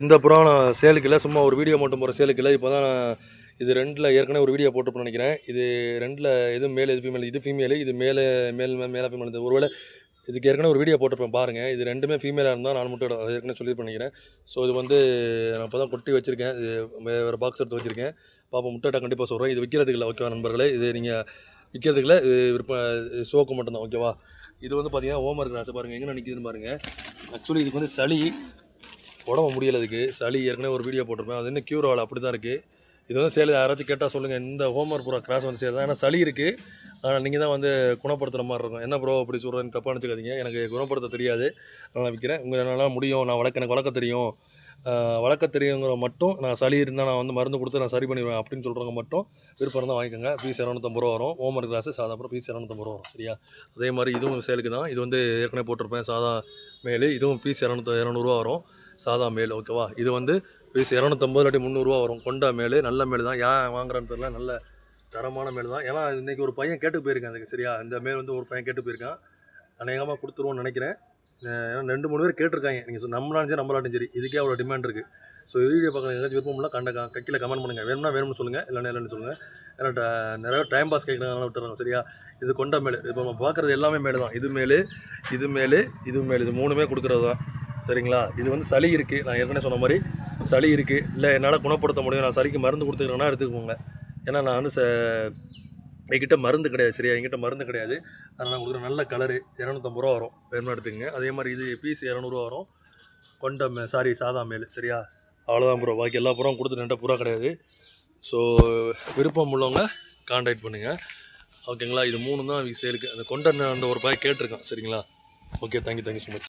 இந்த புராணம் சேலுக்கு இல்லை சும்மா ஒரு வீடியோ மட்டும் போகிற சேலுக்கு இல்லை இப்போ தான் இது ரெண்டில் ஏற்கனவே ஒரு வீடியோ போட்டுருப்பேன்னு நினைக்கிறேன். இது ரெண்டில் இது மேல் இது ஃபீமேல் இது ஃபீமேல் இது மேலே மேல் மேலே ஃபீமேல் இது ஒருவேளை இதுக்கு ஏற்கனவே ஒரு வீடியோ போட்டிருப்பேன் பாருங்கள் இது ரெண்டுமே ஃபீமேலாக இருந்தால் நான் மட்டும் ஏற்கனவே சொல்லி நினைக்கிறேன். ஸோ இது வந்து நான் இப்போ தான் கொட்டி வச்சுருக்கேன். இது வேறு பாக்ஸ் எடுத்து வச்சுருக்கேன். பாப்பா முட்டைட்டா கண்டிப்பாக சொல்கிறேன் இது விற்கிறதுக்கு இல்லை ஓகேவா நண்பர்களே? இது நீங்கள் விற்கிறதுக்கு இல்லை இது விற்ப சோக்கு மட்டும்தான் ஓகேவா இது வந்து பார்த்தீங்கன்னா ஓமர் கிளாஸ் பாருங்கள் எங்கே நிற்கிதுன்னு பாருங்கள் ஆக்சுவலி இதுக்கு வந்து சளி உடம்பு முடியலதுக்கு சளி ஏற்கனவே ஒரு வீடியோ போட்டிருப்பேன். அது இன்னும் க்யூர் ஆகல. அப்படி தான் இருக்குது இது வந்து சேல் யாராச்சும் கேட்டால் சொல்லுங்கள் இந்த ஹோம்ஒர்க் பூரா கிராஸ் வந்து சேல் தான். ஏன்னா சளி இருக்குது ஆனால் நீங்கள் தான் வந்து குணப்படுத்துகிற மாதிரி இருக்கும் என்ன ப்ரோ அப்படி சொல்கிறேன்னு தப்பாக நினச்சிக்காதீங்க. எனக்கு குணப்படுத்த தெரியாது. நான் விற்கிறேன் உங்கள் என்னால் முடியும். நான் வளர்க்க எனக்கு வளர்க்க தெரியும். வழக்க வளர்க்க தெரியுங்கிற மட்டும் நான் சளி இருந்தால் நான் வந்து மருந்து கொடுத்து நான் சரி பண்ணிடுவேன் அப்படின்னு சொல்கிறவங்க மட்டும் விருப்பம் இருந்தால் வாங்கிக்கோங்க. பீஸ் இரநூத்தம்பது ரூபா வரும். ஹோம் ஒர்க் கிளாஸ் சாதா அப்புறம் பீஸ் இரநூத்தம்பது ரூபா வரும். சரியா? அதே மாதிரி இதுவும் சேலுக்கு தான். இது வந்து ஏற்கனவே போட்டிருப்பேன். சாதா மேலு. இதுவும் பீஸ் இரநூத்த இரநூறுவா வரும். சாதா மேல் ஓகேவா இது வந்து பீஸ் இரநூத்தம்பது இல்லாட்டி முந்நூறுரூவா வரும். கொண்டா மேல் நல்ல மேல் தான். ஏன் வாங்குறேன்னு தெரியல. நல்ல தரமான மேல் தான். ஏன்னா இன்றைக்கி ஒரு பையன் கேட்டு போயிருக்கான் அதுக்கு சரியா? இந்த மேல் வந்து ஒரு பையன் கேட்டு போயிருக்கான். அநேகமாக கொடுத்துருவோன்னு நினைக்கிறேன். ஏன்னா ரெண்டு மூணு பேர் கேட்டிருக்காங்க. நீங்கள் நம்மளாலும் சரி நம்மளாட்டும் சரி. இதுக்கே அவ்வளோ டிமாண்ட் இருக்குது ஸோ வீடியோ பார்க்குற ஏதாச்சும் விருப்பம்லாம் கண்ட கீழே கமெண்ட் பண்ணுங்கள் வேணும்னா வேணும்னு சொல்லுங்கள் இல்லைன்னா இல்லைன்னு சொல்லுங்கள் ஏன்னா ட- நிறைய டைம் பாஸ் கேட்குறதுனால விட்டுறாங்க சரியா? இது கொண்ட மேல். இப்போ நம்ம பார்க்குறது எல்லாமே மேலே தான். இது மேலே இது மேலே இது மேலே. இது மூணுமே கொடுக்குறது தான். சரிங்களா? இது வந்து சளி இருக்குது நான் ஏற்கனவே சொன்ன மாதிரி சளி இருக்குது இல்லை என்னால் குணப்படுத்த முடியும். நான் சளிக்கு மருந்து கொடுத்துக்கிறேன்னா எடுத்துக்கோங்க. ஏன்னா நான் வந்து ச என்கிட்ட மருந்து கிடையாது. சரியா? என்கிட்ட மருந்து கிடையாது. அதனால் நான் கொடுக்குற நல்ல கலரு இரநூத்தம்பது ரூபா வரும். வேணும்னா எடுத்துக்கங்க. அதே மாதிரி இது பீஸ் இரநூறுவா வரும். கொண்ட மே சாரி சாதா மேல். சரியா? அவ்வளோதான் ப்ரோ பாக்கி எல்லா புறம் கொடுத்து ரெண்டு புறா கிடையாது. ஸோ விருப்பம் உள்ளவங்க காண்டாக்ட் பண்ணுங்கள் ஓகேங்களா இது மூணு தான் சேலுக்கு அந்த கொண்ட அந்த ஒரு பாய் கேட்டிருக்கான். சரிங்களா? Okay thank you thank you so much